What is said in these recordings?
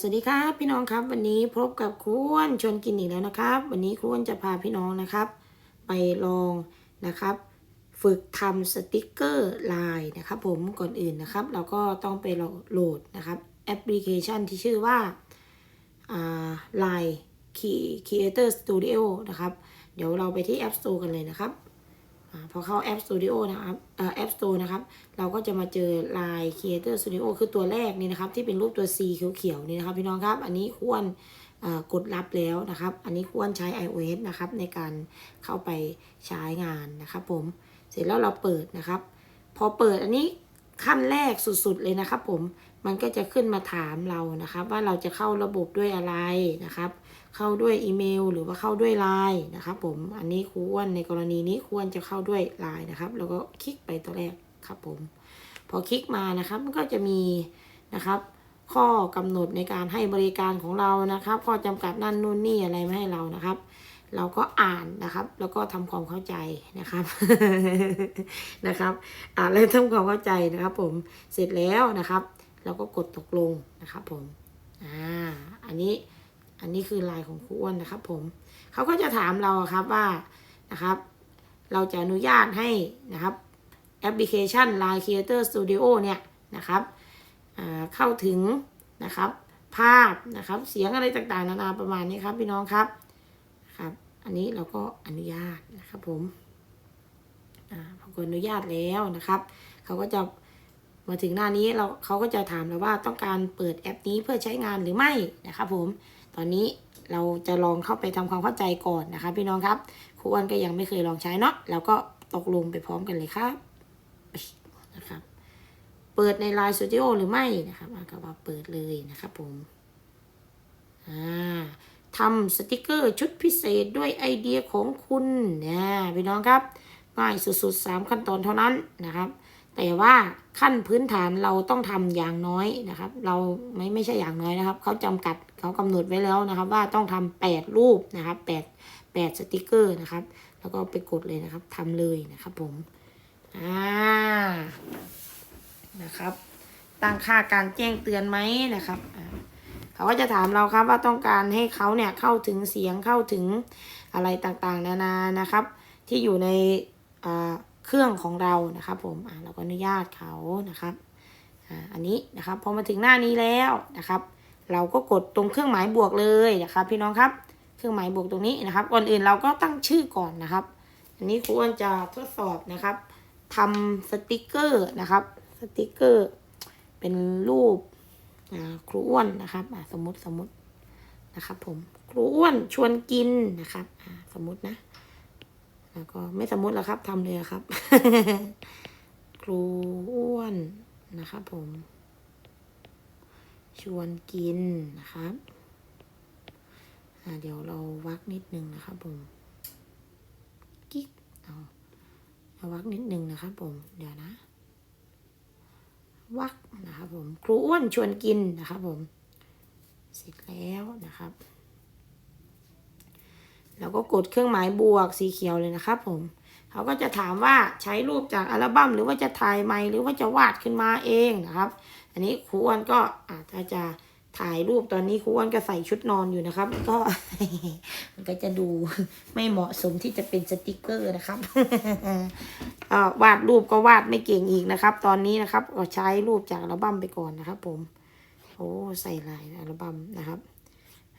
สวัสดีครับพี่น้องครับ วันนี้พบกับครูอ้วนชวนกินอีกแล้วนะครับ วันนี้ครูอ้วนจะพาพี่น้องนะครับ ไปลองนะครับ ฝึกทำสติกเกอร์ลายนะครับ ผมก่อนอื่นนะครับ เราก็ต้องไปโหลดนะครับแอปพลิเคชันที่ชื่อว่าอ่า Line Creator Studio นะครับ เดี๋ยวเราไปที่ App Store กันเลยนะครับ พอเข้า App Studio นะครับเอ่อ App Store นะครับ เราก็จะมาเจอ Line Creator Studio คือตัวแรกนี่นะครับ ที่เป็นรูปตัว C เขียวๆนี่นะครับพี่น้องครับ อันนี้ควรกดรับแล้วนะครับ อันนี้ควรใช้ iOS นะครับในการเข้าไปใช้งานนะครับผม เสร็จแล้วเราเปิดนะครับ พอเปิดอันนี้ ขั้นแรกสุดๆเลยนะครับผม มันก็จะขึ้นมาถามเรานะครับ ว่าเราจะเข้าระบบด้วยอะไรนะครับ เข้าด้วยอีเมล หรือว่าเข้าด้วยไลน์นะครับ ผม อันนี้ครูอ้วนในกรณีนี้ควรจะเข้าด้วยไลน์นะครับ แล้วก็คลิกไปตัวแรกครับผม พอคลิกมานะครับ มันก็จะมีนะครับ ข้อกำหนดในการให้บริการของเรานะครับ ข้อจำกัดนั่นนู่นนี่อะไรไม่ให้เรานะครับ เราก็อ่านนะครับ แล้วก็ทำความเข้าใจนะครับนะครับอ่านแล้วทำความเข้าใจนะครับ ผมเสร็จแล้วนะครับเราก็กดตกลงนะครับผมอ่าอันนี้อันนี้คือลายของครูอ้วนนะครับ ผมเขาก็จะถามเราครับว่านะครับ เราจะอนุญาตให้นะครับแอปพลิเคชัน Line Creator Studio เนี่ยนะครับอ่าเข้าถึงนะครับ ภาพนะครับ เสียงอะไรต่างๆ นานาประมาณนี้ครับ พี่น้องครับ อันนี้เราก็อนุญาตนะครับผมอพอกดอนุญาตแล้วนะครับ เขาก็จะมาถึงหน้านี้เราเขาก็จะถามเราว่าต้องการเปิดแอปนี้เพื่อใช้งานหรือไม่นะครับผม ตอนนี้เราจะลองเข้าไปทำความเข้าใจก่อนนะคะพี่น้องครับครูอ้วนก็ยังไม่เคยลองใช้เนาะเราก็ตกลงไปพร้อมกันเลยครับนะครับ เปิดใน Line Studio หรือไม่นะครับก็ว่าเปิดเลยนะครับผมอ่า ทำสติกเกอร์ชุดพิเศษด้วยไอเดียของคุณนะพี่น้องครับ ง่ายสุดๆ 3 ขั้นตอนเท่านั้นนะครับ แต่ว่าขั้นพื้นฐานเราต้องทำอย่างน้อยนะครับ เราไม่ไม่ใช่อย่างน้อยนะครับ เขาจำกัดเขากำหนดไว้แล้วนะครับ ว่าต้องทำแปดรูปนะครับแปดแปดสติกเกอร์นะครับ แล้วก็ไปกดเลยนะครับทำเลยนะครับผมอ่านะครับ ตั้งค่าการแจ้งเตือนไหมนะครับอ่า เขาก็จะถามเราครับว่าต้องการให้เขาเนี่ยเข้าถึงเสียงเข้าถึงอะไรต่างๆ นานานะครับ ที่อยู่ในเครื่องของเรานะครับ ผมเราก็อนุญาตเขานะครับอันนี้นะครับพอมาถึงหน้านี้แล้วนะครับ เราก็กดตรงเครื่องหมายบวกเลยนะครับ พี่น้องครับ เครื่องหมายบวกตรงนี้นะครับก่อนอื่นเราก็ตั้งชื่อก่อนนะครับ อันนี้ครูอ้วนจะทดสอบนะครับทำสติกเกอร์นะครับ สติกเกอร์ เป็นรูป ครูอ้วนนะครับสมมติสมมตินะครับ ผมครูอ้วนชวนกินนะครับสมมตินะแล้วก็ไม่สมมติแล้วครับทำเลยครับ ครูอ้วนนะครับผม ชวนกินนะครับเดี๋ยวเราวักนิดนึงนะครับผมกิ๊กเอาเอาวักนิดนึงนะครับผม เดี๋ยวนะ วักนะครับผมครูอ้วนชวนกินนะครับผม เสร็จแล้วนะครับแล้วก็กดเครื่องหมายบวกสีเขียวเลยนะครับ ผมเขาก็จะถามว่าใช้รูปจากอัลบั้มหรือว่าจะถ่ายไหมหรือว่าจะวาดขึ้นมาเองนะครับ อันนี้ครูอ้วนก็อาจจะ ถ่ายรูปตอนนี้ครูอ้วนก็ใส่ชุดนอนอยู่นะครับ ก็มันก็จะดูไม่เหมาะสมที่จะเป็นสติกเกอร์นะครับวาดรูปก็วาดไม่เก่งอีกนะครับ ตอนนี้นะครับก็ใช้รูปจากอัลบั้มไปก่อนนะครับ ผมโอ้ใส่ลายอัลบั้มนะครับ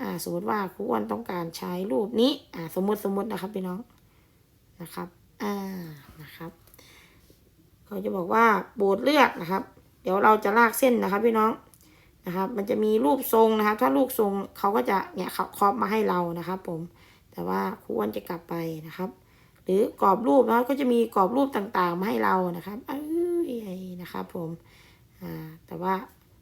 อ่า สมมติว่าครูอ้วนต้องการใช้รูปนี้ อ่า สมมติสมมตินะครับพี่น้องนะครับ อ่านะครับเขาจะบอกว่าโบดเลือกนะครับ เดี๋ยวเราจะลากเส้นนะครับพี่น้อง นะครับ มันจะมีรูปทรงนะครับ ถ้ารูปทรงเขาก็จะเนี่ยเขาครอบมาให้เรานะครับผม แต่ว่าครูอ้วนจะกลับไปนะครับ หรือกรอบรูปนะก็จะมีกรอบรูปต่างๆมาให้เรานะครับเอ้ยนะครับ ผมอ่าแต่ว่า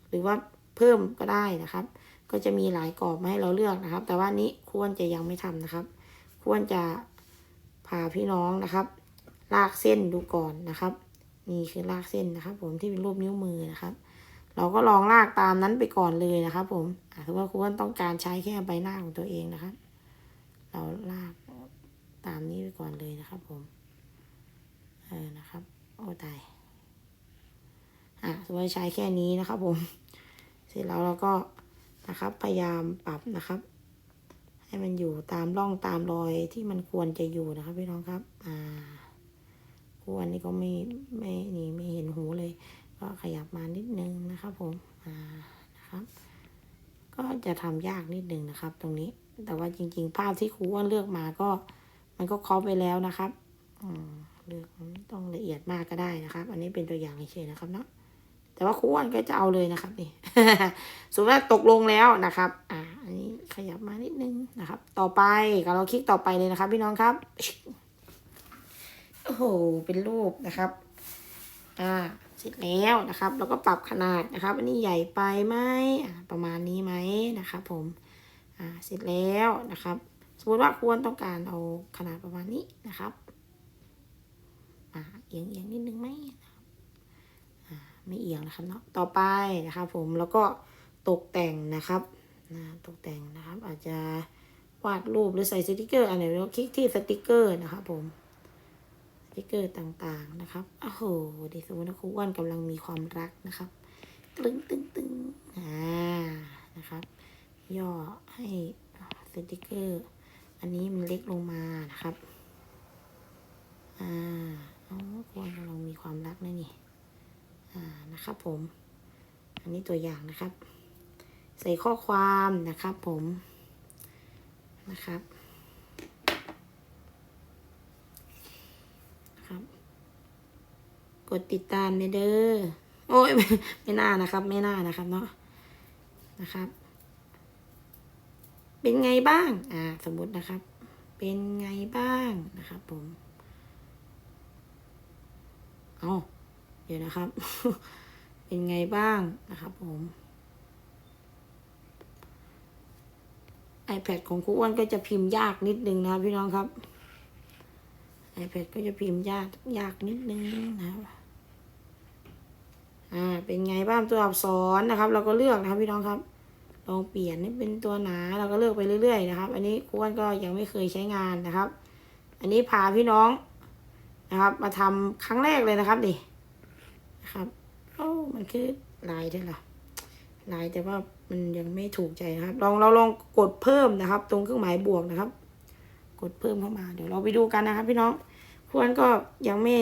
หรือว่าเพิ่มก็ได้นะครับ ก็จะมีหลายกรอบมาให้เราเลือกนะครับ แต่ว่านี้ควรจะยังไม่ทำนะครับ ควรจะพาพี่น้องนะครับ ลากเส้นดูก่อนนะครับ นี่คือลากเส้นนะครับ ผมที่เป็นรูปนิ้วมือนะครับ เราก็ลองลากตามนั้นไปก่อนเลยนะครับผมถ้าว่าคุณต้องการใช้แค่ใบหน้าของตัวเองนะครับ เราลากตามนี้ไปก่อนเลยนะครับผม เออ นะครับ โอ้ตาย อะสมมติใช้แค่นี้นะครับผม เสร็จแล้วเราก็นะครับ พยายามปรับนะครับ ให้มันอยู่ตามร่องตามรอยที่มันควรจะอยู่นะครับพี่น้องครับ อ่าควรนี่ก็ไม่ไม่นี่ไม่เห็นหูเลย ก็ขยับมานิดนึงนะครับผมอ่านะครับ ก็จะทำยากนิดนึงนะครับ ตรงนี้ แต่ว่าจริงๆภาพที่ครูอ้วนเลือกมาก็ มันก็ครอบไปแล้วนะครับอืมเลือกต้องละเอียดมากก็ได้นะครับ อันนี้เป็นตัวอย่างเฉยๆนะครับเนาะแต่ว่าครูอ้วนก็จะเอาเลยนะครับนี่สมมติว่าตกลงแล้วนะครับ อ่า อันนี้ขยับมานิดนึงนะครับ ต่อไปก็เราคลิกต่อไปเลยนะครับ พี่น้องครับ โอ้โห เป็นรูปนะครับ อ่า เสร็จแล้วนะครับ แล้วก็ปรับขนาดนะครับ อันนี้ใหญ่ไปไหมประมาณนี้ไหมนะครับ ผมอ่าเสร็จแล้วนะครับ สมมติว่าควรต้องการเอาขนาดประมาณนี้นะครับอ่าเอียงเอียงนิดนึงไหมอ่าไม่เอียงนะครับเนาะต่อไปนะครับผมแล้วก็ตกแต่งนะครับนะตกแต่งนะครับ อาจจะวาดรูปหรือใส่สติกเกอร์อันไหนเราคลิกที่สติกเกอร์นะครับผม ติกเกอร์ต่างๆนะครับโอ้โหดิสมมติว่าครูอ้วนกำลังมีความรักนะครับตึงตึงตึงอ่านะครับ ย่อให้สติกเกอร์ อันนี้มันเล็กลงมานะครับ อ่าอ๋อควรกำลังมีความรักนะนี่ อ่านะครับผม อันนี้ตัวอย่างนะครับ ใส่ข้อความนะครับผมนะครับ กดติดตามเนเด้อโอ้ยไม่ไม่น่านะครับ ไม่น่านะครับเนาะนะครับ เป็นไงบ้าง อ่า สมมตินะครับ เป็นไงบ้างนะครับ ผมเอาเดี๋ยวนะครับ เป็นไงบ้างนะครับ ผม iPad ของครูอ้วนก็จะพิมพ์ยากนิดนึงนะพี่น้องครับ iPad ก็จะพิมพ์ยากยากนิดนึงนะครับ อ่า เป็นไงบ้างตัวอักษรนะครับ เราก็เลือกนะครับพี่น้องครับ ลองเปลี่ยนให้เป็นตัวหนา เราก็เลือกไปเรื่อยๆนะครับ อันนี้ครูอ้วนก็ยังไม่เคยใช้งานนะครับ อันนี้พาพี่น้องนะครับ มาทำครั้งแรกเลยนะครับนี่นะครับโอ้มันคือลายด้วยล่ะลายแต่ว่ามันยังไม่ถูกใจนะครับ ลองเราลองกดเพิ่มนะครับ ตรงเครื่องหมายบวกนะครับ กดเพิ่มเข้ามา เดี๋ยวเราไปดูกันนะครับ พี่น้องควรก็ยังไม่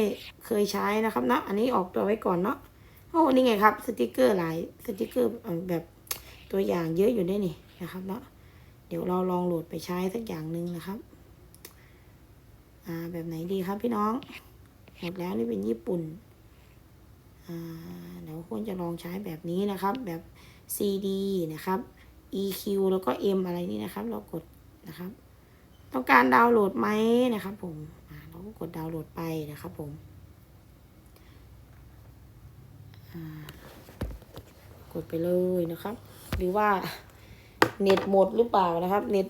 เคยใช้นะครับเนาะอันนี้ออกตัวไว้ก่อนเนาะ โอ้นี่ไงครับ สติกเกอร์หลายสติกเกอร์แบบตัวอย่างเยอะอยู่ด้นี่นะครับเนาะเดี๋ยวเราลองโหลดไปใช้สักอย่างหนึ่งนะครับ อ่าแบบไหนดีครับพี่น้องหมดแล้วนี่เป็นญี่ปุ่นอ่าเดี๋ยวควรจะลองใช้แบบนี้นะครับ แบบ CD นะครับ EQ แล้วก็ M อะไรนี่นะครับ เรากดนะครับ ต้องการดาวน์โหลดไหมนะครับ ผมเราก็กดดาวน์โหลดไปนะครับ ผม อ่า กดไปเลยนะครับ หรือว่าเน็ตหมดหรือเปล่านะครับ เน็ต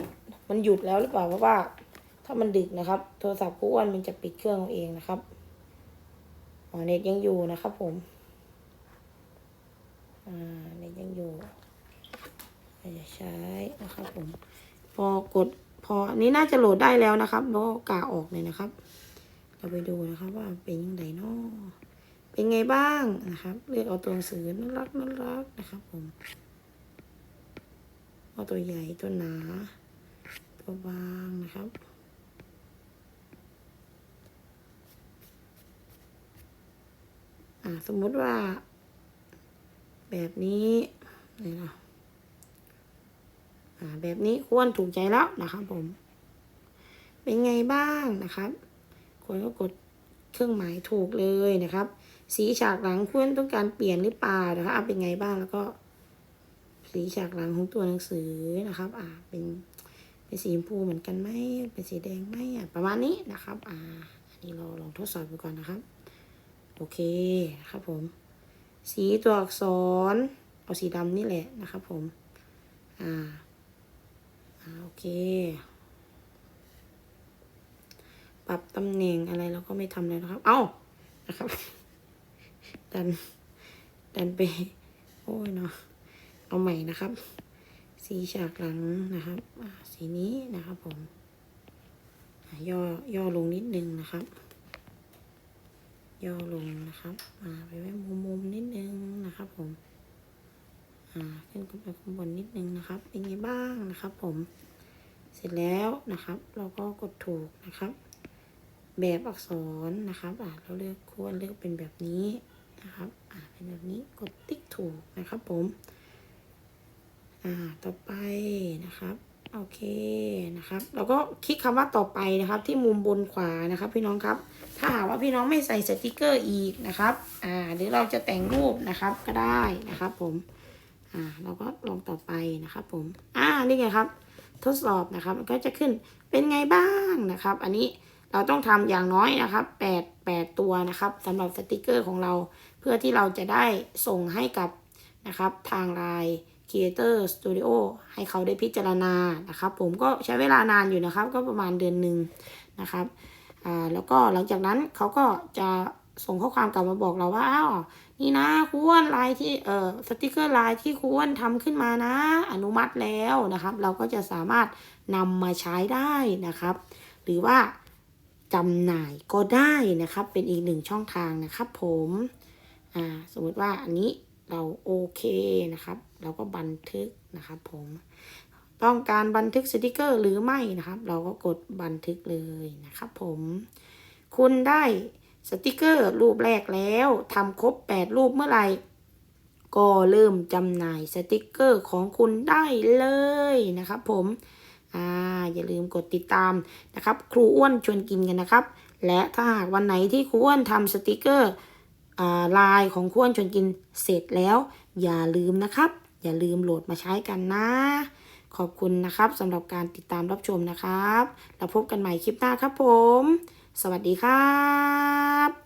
มันหยุดแล้วหรือเปล่าเพราะว่า ถ้ามันดึกนะครับ โทรศัพท์ผู้อ้วนมันจะปิดเครื่องเองนะครับอ๋อเน็ตยังอยู่นะครับ ผมอ่าเน็ตยังอยู่เราจะใช้นะครับผม พอกดพออันนี้น่าจะโหลดได้แล้วนะครับแล้วก็กาออกเลยนะครับ เราไปดูนะครับว่าเป็นยังไงเนาะ เป็นไงบ้างนะครับเลือกเอาตัวหนังสือน่ารักน่ารักนะครับผมเอาตัวใหญ่ตัวหนา ตัวบางนะครับอ่าสมมุติว่า แบบนี้นี่นะอ่าแบบนี้ควรถูกใจแล้วนะครับผม เป็นไงบ้างนะครับควรก็กดเครื่องหมายถูกเลยนะครับ สีฉากหลังควรต้องการเปลี่ยนหรือเปล่านะครับอะเป็นไงบ้างแล้วก็ สีฉากหลังของตัวหนังสือนะครับ อ่าเป็นเป็นสีชมพูเหมือนกันไหมเป็นสีแดงไหมอะประมาณนี้นะครับ อ่าอันนี้เราลองทดสอบดูก่อนนะครับ โอเคครับผม สีตัวอักษร เอาสีดำนี่แหละนะครับ ผม อ่าอ่าโอเคปรับตำแหน่งอะไรเราก็ไม่ทำเลยนะครับ เอ้านะครับ ดัน ดันไป โอ้ยเนาะ เอาใหม่นะครับ สีฉากหลังนะครับ สีนี้นะครับผม ย่อ ย่อลงนิดนึงนะครับ ย่อลงนะครับอ่าไปไว้มุมๆนิดนึงนะครับผม อ่า ขึ้นขึ้นไปข้างบนนิดนึงนะครับ เป็นไงบ้างนะครับ ผม เสร็จแล้วนะครับ เราก็กดถูกนะครับแบบอักษรนะครับ อ่าเราเลือกควรเลือกเป็นแบบนี้ นะครับอ่าเป็นแบบนี้กดติ๊กถูกนะครับผมอ่าต่อไปนะครับโอเคนะครับเราก็คลิกคำว่าต่อไปนะครับ ที่มุมบนขวานะครับ พี่น้องครับ ถ้าหากว่าพี่น้องไม่ใส่สติกเกอร์อีกนะครับอ่าหรือเราจะแต่งรูปนะครับก็ได้นะครับ ผมอ่าเราก็ลงต่อไปนะครับผมอ่านี่ไงครับ ทดสอบนะครับมันก็จะขึ้นเป็นไงบ้างนะครับ อันนี้เราต้องทำอย่างน้อยนะครับแปดแปดตัวนะครับสำหรับสติกเกอร์ของเรา พื่อที่เราจะได้ส่งให้กับนะครับทางไลน์ Creator Studio ให้เขาได้พิจารณานะครับ ผมก็ใช้เวลานานอยู่นะครับ ก็ประมาณเดือนหนึ่งนะครับอ่าแล้วก็หลังจากนั้นเขาก็จะส่งข้อความกลับมาบอกเราว่าอ้าวนี่นะควรลายที่เอ่อสติกเกอร์ลายที่ควรทำขึ้นมานะ อนุมัติแล้วนะครับ เราก็จะสามารถนำมาใช้ได้นะครับ หรือว่าจำหน่ายก็ได้นะครับ เป็นอีกหนึ่งช่องทางนะครับผม อ่าสมมติว่าอันนี้เราโอเคนะครับ เราก็บันทึกนะครับผมต้องการบันทึกสติกเกอร์หรือไม่นะครับ เราก็กดบันทึกเลยนะครับผม คุณได้สติกเกอร์รูปแรกแล้วทำครบ 8 รูปเมื่อไหร่ก็เริ่มจำหน่ายสติกเกอร์ของคุณได้เลยนะครับผมอ่าอย่าลืมกดติดตามนะครับ ครูอ้วนชวนกินกันนะครับ และถ้าหากวันไหนที่ครูอ้วนทำสติกเกอร์ ลายของข้วนชวนกินเสร็จแล้ว อย่าลืมนะครับ อย่าลืมโหลดมาใช้กันนะ ขอบคุณนะครับสำหรับการติดตามรับชมนะครับ แล้วพบกันใหม่คลิปหน้าครับผม สวัสดีครับ